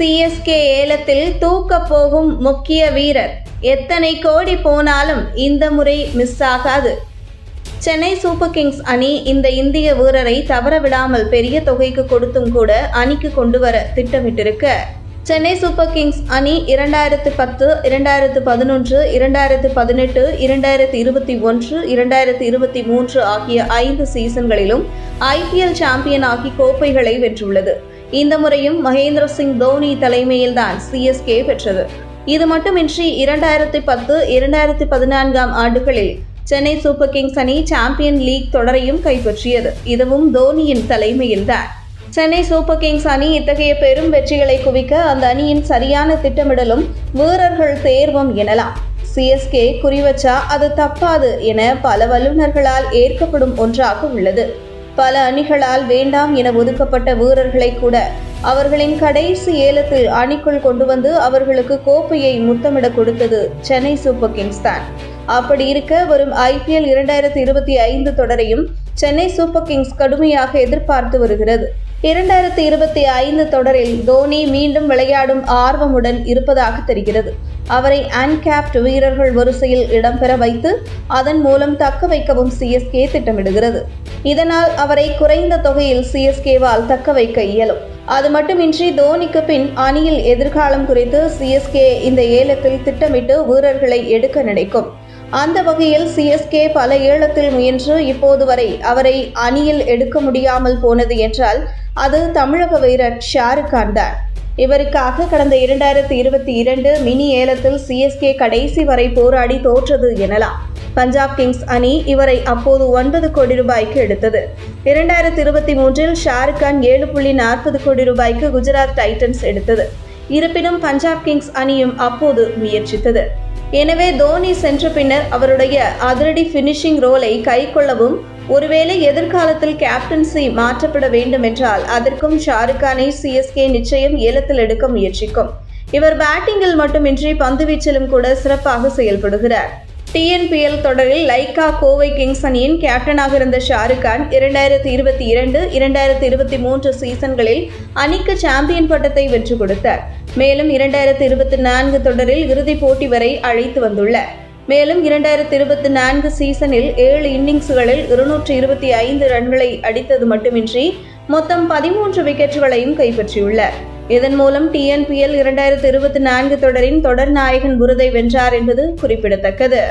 CSK ஏலத்தில் தூக்க போகும் முக்கிய வீரர். எத்தனை கோடி போனாலும் இந்த முறை மிஸ் ஆகாது. சென்னை சூப்பர் கிங்ஸ் அணி இந்த இந்திய வீரரை தவற விடாமல் பெரிய தொகைக்கு கொடுத்தும் கூட அணிக்கு கொண்டு வர திட்டமிட்டிருக்க. சென்னை சூப்பர் கிங்ஸ் அணி இரண்டாயிரத்து பத்து இரண்டாயிரத்து பதினொன்று இரண்டாயிரத்து பதினெட்டு இரண்டாயிரத்து இருபத்தி ஒன்று இரண்டாயிரத்து இருபத்தி மூன்று ஆகிய ஐந்து சீசன்களிலும் ஐபிஎல் சாம்பியன் ஆகி கோப்பைகளை வென்றுள்ளது. இந்த முறையும் மகேந்திர சிங் தோனி தலைமையில்தான் சிஎஸ்கே பெற்றது. இது மட்டுமின்றி இரண்டாயிரத்தி பத்து இரண்டாயிரத்தி பதினான்காம் ஆண்டுகளில் சென்னை சூப்பர் கிங்ஸ் அணி சாம்பியன் லீக் தொடரையும் கைப்பற்றியது. இதுவும் தோனியின் தலைமையில்தான். சென்னை சூப்பர் கிங்ஸ் அணி இத்தகைய பெரும் வெற்றிகளை குவிக்க அந்த அணியின் சரியான திட்டமிடலும் வீரர்கள் தேர்வும் எனலாம். சிஎஸ்கே குறிவச்சா அது தப்பாது என பல வல்லுநர்களால் ஏற்கப்படும் ஒன்றாக உள்ளது. பல அணிகளால் வேண்டாம் என ஒதுக்கப்பட்ட வீரர்களை கூட அவர்களின் கடைசி ஏலத்தில் அணிக்குள் கொண்டு வந்து அவர்களுக்கு கோப்பையை முத்தமிட கொடுத்தது சென்னை சூப்பர் கிங்ஸ் தான். அப்படி இருக்க வரும் ஐபிஎல் இரண்டாயிரத்தி இருபத்தி ஐந்து தொடரையும் சென்னை சூப்பர் கிங்ஸ் கடுமையாக எதிர்பார்த்து வருகிறது. இரண்டாயிரத்தி இருபத்தி ஐந்து தொடரில் தோனி மீண்டும் விளையாடும் ஆர்வமுடன் இருப்பதாக தெரிகிறது. அவரை அன்கேப்ட் வீரர்கள் வரிசையில் இடம்பெற வைத்து அதன் மூலம் தக்க வைக்கவும் சிஎஸ்கே திட்டமிடுகிறது. இதனால் அவரை குறைந்த தொகையில் சிஎஸ்கேவால் தக்க வைக்க இயலும். அது மட்டுமின்றி தோனிக்கு பின் அணியில் எதிர்காலம் குறித்து சிஎஸ்கே இந்த ஏலத்தில் திட்டமிட்டு வீரர்களை எடுக்க நினைக்கும். அந்த வகையில் சிஎஸ்கே பல ஏலத்தில் முயன்று இப்போது வரை அவரை அணியில் எடுக்க முடியாமல் போனது என்றால் அது தமிழக வீரர் ஷாருக் கான் தான். இவருக்காக கடந்த இரண்டாயிரத்தி இருபத்தி இரண்டு மினி ஏலத்தில் சிஎஸ்கே கடைசி வரை போராடி தோற்றது எனலாம். பஞ்சாப் கிங்ஸ் அணி இவரை அப்போது ஒன்பது கோடி ரூபாய்க்கு எடுத்தது. இரண்டாயிரத்தி இருபத்தி மூன்றில் ஷாருக் கான் ஏழு புள்ளி நாற்பது கோடி ரூபாய்க்கு குஜராத் டைட்டன்ஸ் எடுத்தது. இருப்பினும் பஞ்சாப் கிங்ஸ் அணியும் அப்போது முயற்சித்தது. எனவே தோனி சென்ற பின்னர் அவருடைய அதிரடி ஃபினிஷிங் ரோலை கைக்கொள்ளவும் ஒருவேளை எதிர்காலத்தில் கேப்டன்சி மாற்றப்பட வேண்டும் என்றால் அதற்கும் ஷாருக்கானை சிஎஸ்கே நிச்சயம் ஏலத்தில் எடுக்க முயற்சிக்கும். இவர் பேட்டிங்கில் மட்டுமின்றி பந்துவீச்சிலும் கூட சிறப்பாக செயல்படுகிறார். டிஎன்பிஎல் தொடரில் லைக்கா கோவை கிங்ஸ் அணியின் கேப்டனாக இருந்த ஷாருக்கான் இரண்டாயிரத்தி இருபத்தி இரண்டு இரண்டாயிரத்தி இருபத்தி மூன்று சீசன்களில் அணிக்கு சாம்பியன் பட்டத்தை வென்று கொடுத்தார். மேலும் இரண்டாயிரத்தி இருபத்தி நான்கு தொடரில் இறுதிப் போட்டி வரை அழைத்து வந்துள்ளார். மேலும் இரண்டாயிரத்தி இருபத்தி நான்கு சீசனில் ஏழு இன்னிங்ஸ்களில் இருநூற்றி இருபத்தி ஐந்து ரன்களை அடித்தது மட்டுமின்றி மொத்தம் பதிமூன்று விக்கெட்டுகளையும் கைப்பற்றியுள்ளார் இதன் மூலம் டிஎன்பிஎல் இரண்டாயிரத்தி இருபத்தி நான்கு தொடரின் தொடர் நாயகன் விருதை வென்றார் என்பது குறிப்பிடத்தக்கது.